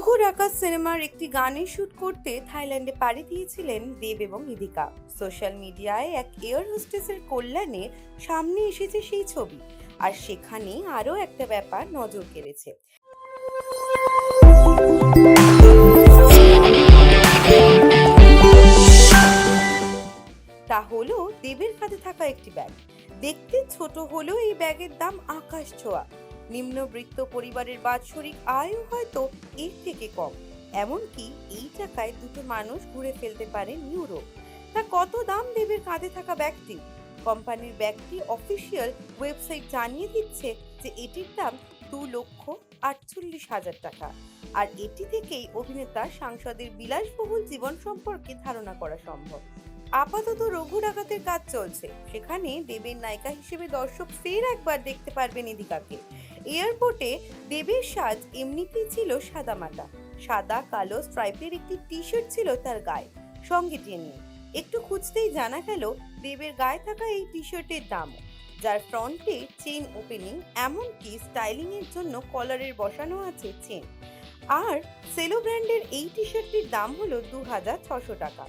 রঘু ডাকাত সিনেমার একটি গানের শুট করতে থাইল্যান্ডে পাড়ি দিয়েছিলেন দেব এবং ইদিকা। সোশ্যাল মিডিয়ায় এক এয়ার হোস্টেসের কল্যাণে সামনে এসেছে সেই ছবি, আর সেখানে আরও একটা ব্যাপার নজর কেড়েছে। তা হলো দেবের কাঁধে থাকা একটি ব্যাগ। দেখতে ছোট হলেও এই ব্যাগের দাম আকাশ ছোঁয়া। নিম্নবৃত্ত পরিবারের বাৎসরিক আয়ও হয়তো এর থেকে কম। এমনকি এই টাকায় দুটো মানুষ ঘুরে ফেলতে পারে ইউরোপ। তা কত দাম দেবের কাঁধে থাকা ব্যাগটি কোম্পানির ব্যাগটি অফিসিয়াল ওয়েবসাইট জানিয়ে দিচ্ছে যে এটির দাম দু লক্ষ আটচল্লিশ হাজার টাকা। আর এটি থেকেই অভিনেতা, সাংসদের বিলাসবহুল জীবন সম্পর্কে ধারণা করা সম্ভব। আপাতত রঘু ডাকাতের কাজ চলছে। সেখানে দেবের নায়িকা হিসেবে দর্শক ফের একবার দেখতে পারবেন এদিকাকে। এয়ারপোর্টে দেবের সাজ এমনিতেই ছিল সাদামাটা সাদা, কালো স্ট্রাইপের একটি টি শার্ট ছিল তার গায়ে, সঙ্গে টেনে একটু খুঁজতেই জানা গেল দেবের গায়ে থাকা এই টি শার্টের দাম যার ফ্রন্টে চেন ওপেনিং এমনকি স্টাইলিং এর জন্য কলারের বসানো আছে চেন আর সেলো ব্র্যান্ডের এই টি শার্টটির দাম হলো দু হাজার ছশো টাকা।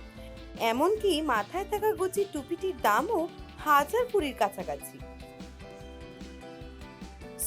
এমনকি মাথায় থাকা গুচি টুপিটির দামও হাজার কুড়ির কাছাকাছি।